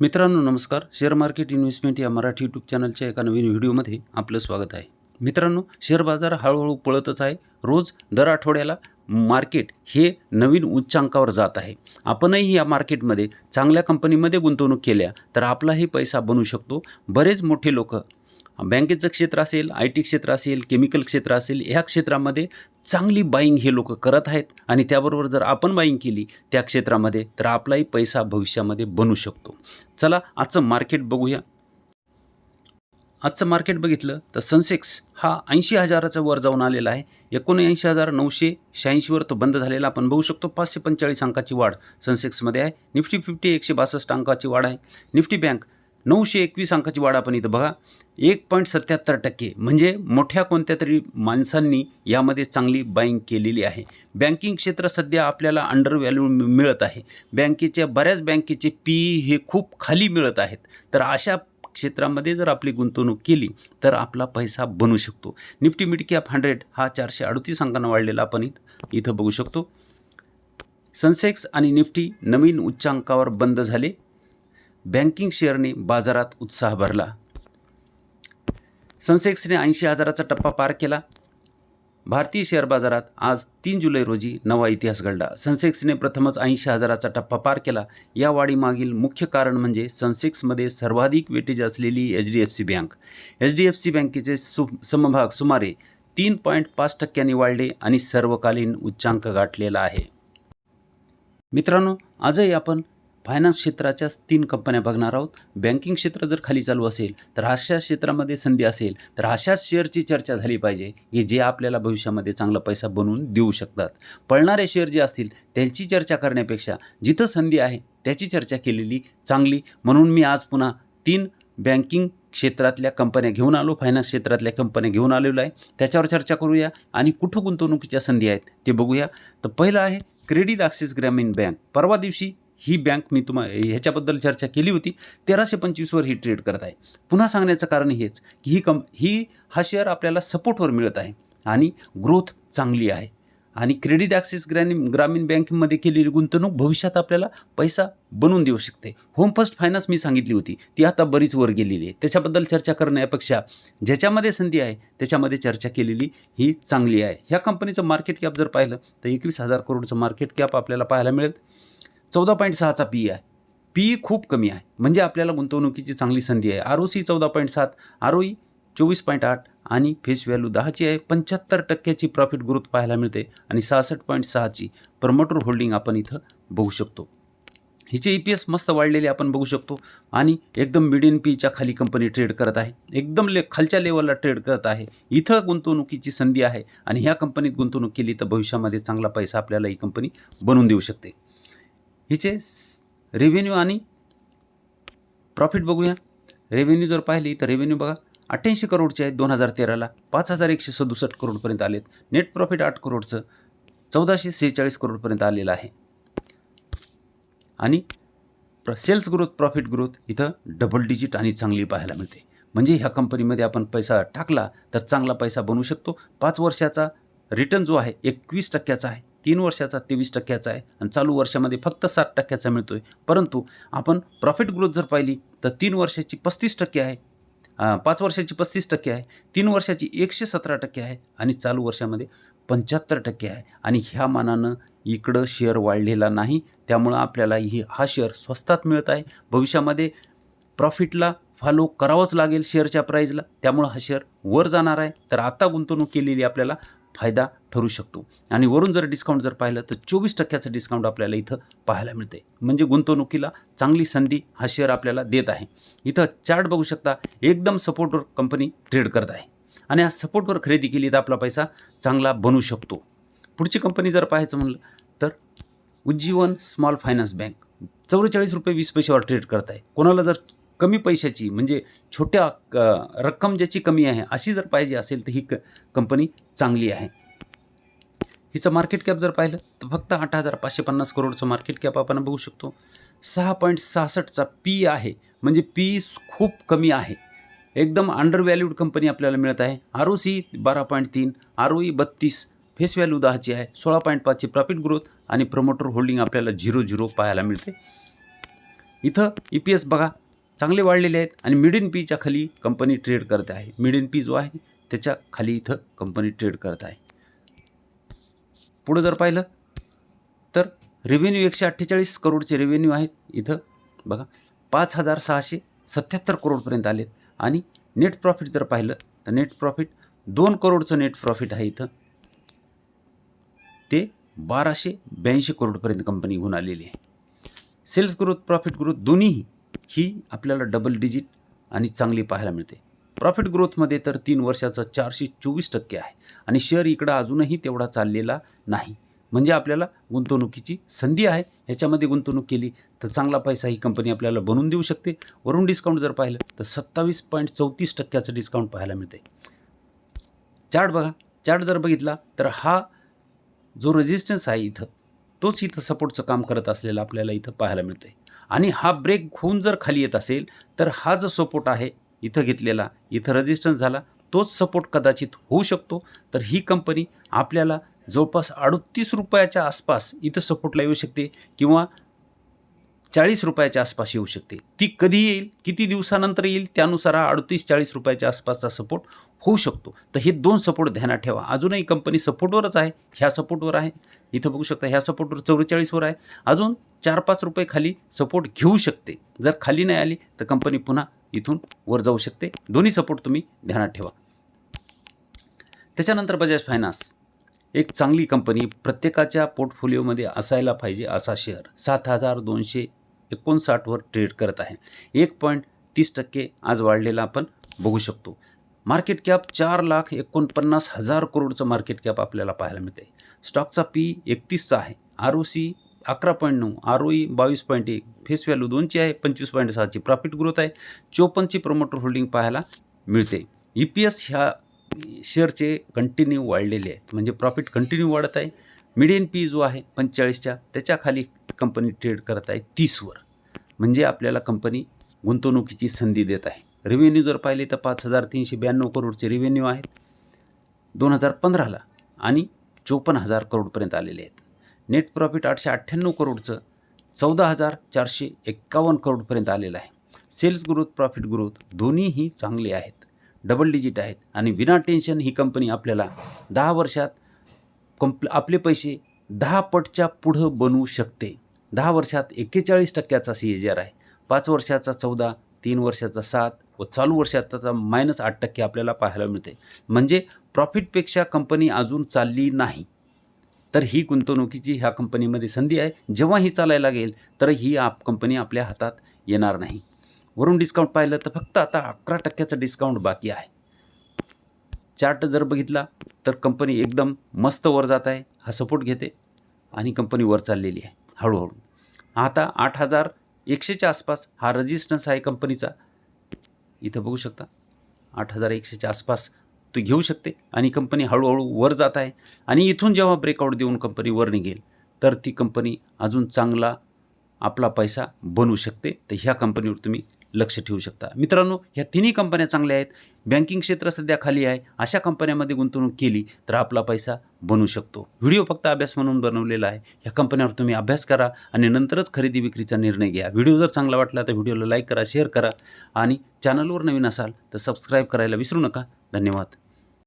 मित्रांनो नमस्कार. Share market investment या मराठी यूट्यूब चॅनलच्या एका नवीन व्हिडिओमध्ये आपलं स्वागत आहे. मित्रांनो शेअर बाजार हळूहळू पळतच आहे. रोज दर आठवड्याला मार्केट हे नवीन उच्चांकावर जात आहे. आपणही या मार्केटमध्ये चांगल्या कंपनीमध्ये गुंतवणूक केल्या तर आपलाही पैसा बनू शकतो. बरेच मोठे लोक बँकेचं क्षेत्र असेल आय टी क्षेत्र असेल केमिकल क्षेत्र असेल ह्या क्षेत्रामध्ये चांगली बाईंग हे लोक करत आहेत आणि त्याबरोबर जर आपण बाईंग केली त्या क्षेत्रामध्ये तर आपलाही पैसा भविष्यामध्ये बनू शकतो. चला आजचं मार्केट बघूया. आजचं मार्केट बघितलं तर सनसेक्स हा ऐंशी हजाराचा वर जाऊन आलेला आहे. एकोणऐंशी हजार नऊशे शहाऐंशीवर तो बंद झालेला. आपण बघू शकतो पाचशे पंचेचाळीस अंकाची वाढ सनसेक्समध्ये आहे. निफ्टी फिफ्टी एकशे बासष्ट अंकाची वाढ आहे. निफ्टी बँक नऊशे एकवीस अंकाची वाढ आपण इथं बघा. एक पॉईंट सत्याहत्तर टक्के. म्हणजे मोठ्या कोणत्या तरी माणसांनी यामध्ये चांगली बाईंग केलेली आहे. बँकिंग क्षेत्र सध्या आपल्याला अंडर व्हॅल्यू मिळत आहे. बँकेच्या बऱ्याच बँकेचे पी हे खूप खाली मिळत आहेत. तर अशा क्षेत्रामध्ये जर आपली गुंतवणूक केली तर आपला पैसा बनू शकतो. निफ्टी मिड कॅप हंड्रेड हा चारशे अडतीस अंकांना वाढलेला आपण इथं बघू शकतो. सनसेक्स आणि निफ्टी नवीन उच्चांकावर बंद झाले. बँकिंग शेअरने बाजारात उत्साह भरला. सेन्सेक्सने ऐंशी हजाराचा टप्पा पार केला. भारतीय शेअर बाजारात आज तीन जुलै रोजी नवा इतिहास घडला. सेन्सेक्सने प्रथमच ऐंशी हजाराचा टप्पा पार केला. या वाढीमागील मुख्य कारण म्हणजे सेन्सेक्समध्ये सर्वाधिक वेटेज असलेली H D F C bank. H D F C बँकेचे सु समभाग सुमारे तीन पॉईंट पाच टक्क्यांनी वाढले आणि सर्वकालीन उच्चांक गाठलेला आहे. मित्रांनो आजही आपण फायनान्स क्षेत्राच्याच तीन कंपन्या बघणार आहोत. बँकिंग क्षेत्र जर खाली चालू असेल तर अशा क्षेत्रामध्ये संधी असेल तर अशाच शेअरची चर्चा झाली पाहिजे की जे आपल्याला भविष्यामध्ये चांगला पैसा बनवून देऊ शकतात. पळणारे शेअर जे असतील त्यांची चर्चा करण्यापेक्षा जिथं संधी आहे त्याची चर्चा केलेली चांगली. म्हणून मी आज पुन्हा तीन बँकिंग क्षेत्रातल्या कंपन्या घेऊन आलो फायनान्स क्षेत्रातल्या कंपन्या घेऊन आलेलो आहे. त्याच्यावर चर्चा करूया आणि कुठं गुंतवणुकीच्या संधी आहेत ते बघूया. तर पहिलं आहे क्रेडिट ॲक्सिस ग्रामीण बँक. परवा दिवशी ही बँक मी तुम्हा ह्याच्याबद्दल चर्चा केली होती तेराशे पंचवीसवर ही ट्रेड करत आहे. पुन्हा सांगण्याचं कारण हेच की ही कम ही हा शेअर आपल्याला सपोर्टवर मिळत आहे आणि ग्रोथ चांगली आहे. आणि क्रेडिट ॲक्सिस ग्रॅनी ग्रामीण बँकेमध्ये केलेली गुंतवणूक भविष्यात आपल्याला पैसा बनवून देऊ शकते. होम फर्स्ट फायनान्स मी सांगितली होती ती आता बरीच वर गेलेली आहे. त्याच्याबद्दल चर्चा करण्यापेक्षा ज्याच्यामध्ये संधी आहे त्याच्यामध्ये चर्चा केलेली ही चांगली आहे. ह्या कंपनीचं मार्केट कॅप जर पाहिलं तर एकवीस हजार करोडचं मार्केट कॅप आपल्याला पाहायला मिळेल. चौदा पॉईंट सहाचा पी आहे. पी खूप कमी आहे. म्हणजे आपल्याला गुंतवणुकीची चांगली संधी आहे. आर ओ सी चौदा पॉईंट सात आर ओ ई चोवीस पॉईंट आठ आणि फेस व्हॅल्यू दहाची आहे. पंच्याहत्तर टक्क्याची प्रॉफिट ग्रोथ पाहायला मिळते आणि सहासष्ट पॉईंट सहाची प्रमोटर होल्डिंग आपण इथं बघू शकतो. हिचे ई पी एस मस्त वाढलेले आपण बघू शकतो आणि एकदम मिडियन पीच्या खाली कंपनी ट्रेड करत आहे. एकदम ले खालच्या लेवलला ट्रेड करत आहे. इथं गुंतवणुकीची संधी आहे आणि ह्या कंपनीत गुंतवणूक केली तर भविष्यामध्ये चांगला पैसा आपल्याला ही कंपनी बनवून देऊ शकते. हिचे रेव्हेन्यू आणि प्रॉफिट बघूया. रेव्हेन्यू जर पाहिली तर रेव्हेन्यू बघा अठ्ठ्याऐंशी करोडचे आहेत दोन हजार तेराला. पाच हजार एकशे सदुसष्ट करोडपर्यंत आलेत. नेट प्रॉफिट आठ करोडचं चौदाशे सेहेचाळीस करोडपर्यंत आलेलं आहे. आणि प्र सेल्स ग्रोथ प्रॉफिट ग्रोथ इथं डबल डिजिट आणि चांगली पाहायला मिळते. म्हणजे ह्या कंपनीमध्ये आपण पैसा टाकला तर चांगला पैसा बनवू शकतो. पाच वर्षाचा रिटर्न जो आहे एकवीस टक्क्याचा आहे. तीन वर्षाचा तेवीस टक्क्याचा आहे आणि चालू वर्षामध्ये फक्त सात टक्क्याचा मिळतो आहे परंतु आपण प्रॉफिट ग्रोथ जर पाहिली तर तीन वर्षाची पस्तीस टक्के आहे. पाच वर्षाची पस्तीस टक्के आहे. तीन वर्षाची एकशे सतरा टक्के आहे आणि चालू वर्षामध्ये पंच्याहत्तर टक्के आहे. आणि ह्या मानानं इकडं शेअर वाढलेला नाही. त्यामुळं आपल्याला ही हा शेअर स्वस्तात मिळत आहे. भविष्यामध्ये प्रॉफिटला फॉलो करावंच लागेल शेअरच्या प्राईजला त्यामुळं हा शेअर वर जाणार आहे. तर आता गुंतवणूक केलेली आपल्याला फायदा ठरू शकतो. आणि वरून जर डिस्काउंट जर पाहिलं तर चोवीस टक्क्याचं डिस्काउंट आपल्याला इथं पाहायला मिळते म्हणजे गुंतवणुकीला चांगली संधी हा शेअर आपल्याला देत आहे. इथं चार्ट बघू शकता एकदम सपोर्टवर कंपनी ट्रेड करत आहे. आणि हा सपोर्टवर खरेदी केली तर आपला पैसा चांगला बनू शकतो. पुढची कंपनी जर पाहायचं म्हणलं तर उज्जीवन स्मॉल फायनान्स बँक. चौवेचाळीस रुपये वीस पैशावर ट्रेड करत आहे. कोणाला जर कमी पैशाची म्हणजे छोट्या क- रक्कम ज्याची कमी आहे अशी जर पाहिजे असेल तर ही क कंपनी चांगली आहे. हिचं मार्केट कॅप जर पाहिलं तर फक्त आठ हजार पाचशे पन्नास करोडचं मार्केट कॅप आपण बघू शकतो. सहा पॉईंट सहासष्टचा पी आहे म्हणजे पी खूप कमी आहे. एकदम अंडर व्हॅल्यूड कंपनी आपल्याला मिळत आहे. आर ओ सी बारा पॉईंट तीन आर ओ ई बत्तीस फेस व्हॅल्यू दहाची आहे सोळा पॉईंट पाचची प्रॉफिट ग्रोथ आणि प्रमोटर होल्डिंग आपल्याला झिरो झिरो पाहायला मिळते. इथं ई पी एस बघा चांगले वाढलेले आहेत आणि मिड इन पीच्या खाली कंपनी ट्रेड करत आहे. मिड इन पी जो आहे त्याच्याखाली इथं कंपनी ट्रेड करत आहे. पुढं जर पाहिलं तर रेव्हेन्यू एकशे अठ्ठेचाळीस करोडचे रेव्हेन्यू आहेत इथं. बघा पाच हजार सहाशे सत्याहत्तर करोडपर्यंत आलेत. आणि नेट प्रॉफिट जर पाहिलं तर नेट प्रॉफिट दोन करोडचं नेट प्रॉफिट आहे इथं. ते बाराशे ब्याऐंशी करोडपर्यंत कंपनी घेऊन आलेली आहे. सेल्स ग्रोथ प्रॉफिट ग्रोथ दोन्हीही ही आपल्याला डबल डिजिट आणि चांगली पाहायला मिळते. प्रॉफिट ग्रोथमध्ये तर तीन वर्षाचं चारशे चोवीस टक्के आहे आणि शेअर इकडं अजूनही तेवढा चाललेला नाही. म्हणजे आपल्याला गुंतवणुकीची संधी आहे. ह्याच्यामध्ये गुंतवणूक केली तर चांगला पैसा ही कंपनी आपल्याला बनवून देऊ शकते. वरून डिस्काउंट जर पाहिलं तर सत्तावीस पॉईंट चौतीस टक्क्याचं डिस्काउंट पाहायला मिळते चार्ट बघा. चार्ट जर बघितला तर हा जो रेजिस्टन्स आहे इथं तोच इथं सपोर्टचं काम करत असलेला आपल्याला इथं पाहायला मिळतं आहे आणि हा ब्रेक होऊन जर खाली येत असेल तर हा जो सपोर्ट आहे इथं घेतलेला इथं रजिस्टन्स झाला तोच सपोर्ट कदाचित होऊ शकतो. तर ही कंपनी आपल्याला जवळपास अडतीस रुपयाच्या आसपास इथं सपोर्टला येऊ शकते किंवा चाळीस रुपयाच्या आसपास येऊ शकते. ती कधी येईल किती दिवसानंतर येईल त्यानुसार हा अडतीस चाळीस रुपयाच्या आसपासचा सपोर्ट होऊ शकतो. तर हे दोन सपोर्ट ध्यानात ठेवा. अजूनही कंपनी सपोर्टवरच आहे ह्या सपोर्टवर आहे. इथं बघू शकता ह्या सपोर्टवर चौवेचाळीसवर आहे. अजून चार पाच रुपये खाली सपोर्ट घेऊ शकते. जर खाली नाही आली तर कंपनी पुन्हा इथून वर जाऊ शकते. दोन्ही सपोर्ट तुम्ही ध्यानात ठेवा. त्याच्यानंतर बजाज फायनान्स. एक चांगली कंपनी प्रत्येकाच्या पोर्टफोलिओमध्ये असायला पाहिजे असा शेअर सात हजार दोनशे एकोणसाठवर ट्रेड करत आहे. एक पॉईंट तीस टक्के आज वाढलेला आपण बघू शकतो. मार्केट कॅप चार लाख एकोणपन्नास हजार करोडचं मार्केट कॅप आपल्याला पाहायला मिळते स्टॉकचा पी एकतीसचा आहे. आर ओ सी अकरा पॉईंट नऊ आर ओ ई बावीस पॉईंट एक फेस व्हॅल्यू दोनची आहे पंचवीस पॉईंट सहाची प्रॉफिट ग्रोथ आहे. चोपन्नची प्रमोटर होल्डिंग पाहायला मिळते ई पी एस ह्या शेअरचे कंटिन्यू वाढलेले आहेत. म्हणजे प्रॉफिट कंटिन्यू वाढत आहे. मिडियन पी जो आहे पंचेचाळीसच्या त्याच्याखाली कंपनी ट्रेड करत आहे तीसवर. म्हणजे आपल्याला कंपनी गुंतवणुकीची संधी देत आहे. रेव्हेन्यू जर पाहिले तर पाच हजार तीनशे ब्याण्णव करोडचे रेव्हेन्यू आहेत. दोन हजार पंधराला आणि चोपन्न हजार करोडपर्यंत आलेले आहेत. नेट प्रॉफिट आठशे अठ्ठ्याण्णव करोडचं चौदा हजार चारशे एक्कावन्न करोडपर्यंत आलेलं आहे. सेल्स ग्रोथ प्रॉफिट ग्रोथ दोन्हीही चांगले आहेत. डबल डिजिट आहेत. आणि विना टेन्शन ही कंपनी आपल्याला दहा वर्षात कंप आपले पैसे दहा पटच्या पुढं बनवू शकते. दहा वर्षात एक्केचाळीस टक्क्याचा सी ए जी आर आहे. पाच वर्षाचा चौदा तीन वर्षाचा सात व चालू वर्षाचा मायनस आठ टक्के आपल्याला पाहायला मिळते. म्हणजे प्रॉफिटपेक्षा कंपनी अजून चालली नाही. तर ही गुंतवणुकीची ह्या कंपनीमध्ये संधी आहे. जेव्हा ही चालायला लागेल तर ही आप कंपनी आपल्या हातात येणार नाही. वरून डिस्काउंट पाहिलं तर फक्त आता अकरा टक्क्याचं डिस्काउंट बाकी आहे. चार्ट जर बघितला तर कंपनी एकदम मस्त वर जात आहे. हा सपोर्ट घेते आणि कंपनी वर चाललेली आहे. हळूहळू. आता आठ हजार एकशेच्या आसपास हा रजिस्टन्स आहे कंपनीचा इथं बघू शकता. आठ हजार एकशेच्या आसपास तो घेऊ शकते आणि कंपनी हळूहळू वर जात आहे. आणि इथून जेव्हा ब्रेकआउट देऊन कंपनी वर निघेल तर ती कंपनी अजून चांगला आपला पैसा बनवू शकते. तर ह्या कंपनीवर तुम्ही लक्ष ठेवू शकता. मित्रांनो ह्या तिन्ही कंपन्या चांगल्या आहेत. बँकिंग क्षेत्र सध्या खाली आहे. अशा कंपन्यामध्ये गुंतवणूक केली तर आपला पैसा बनू शकतो. व्हिडिओ फक्त अभ्यास म्हणून बनवलेला आहे. ह्या कंपन्यावर तुम्ही अभ्यास करा आणि नंतरच खरेदी विक्रीचा निर्णय घ्या. व्हिडिओ जर चांगला वाटला तर व्हिडिओला लाईक करा शेअर करा आणि चॅनलवर नवीन असाल तर सबस्क्राईब करायला विसरू नका. धन्यवाद.